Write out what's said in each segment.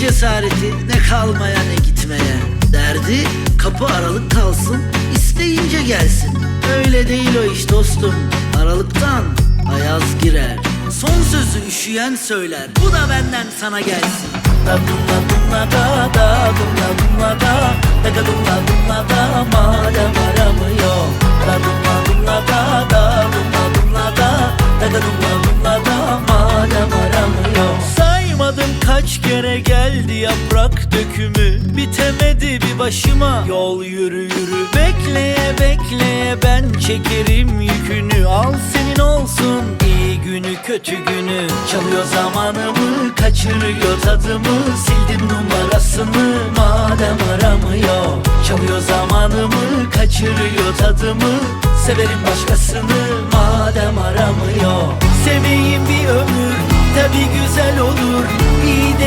cesareti ne kalmaya ne gitmeye. Derdi kapı aralık kalsın isteyince gelsin. Öyle değil o iş dostum Aralıktan ayaz girer. Son sözü üşüyen söyler Bu da benden sana gelsin. Da dumla dumla da da dumla dumla da kaç kere geldi yaprak dökümü Bitemedi bir başıma. Yol yürü yürü Bekleye bekleye ben çekerim yükünü. Al senin olsun iyi günü kötü günü. Çalıyor zamanımı kaçırıyor tadımı. Sildim numarasını madem aramıyor. Çalıyor zamanımı kaçırıyor tadımı. Severim başkasını madem aramıyor. Seveyim bir ömür tabi güzel olur. İyi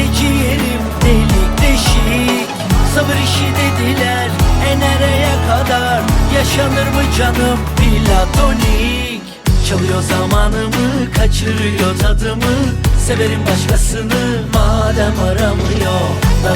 dediler e nereye kadar Yaşanır mı canım? Platonik. Çalıyor zamanımı kaçırıyor tadımı. Severim başkasını madem aramıyor. Da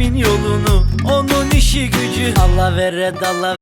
kalbimin yolunu Onun işi gücü. Allah vere dalla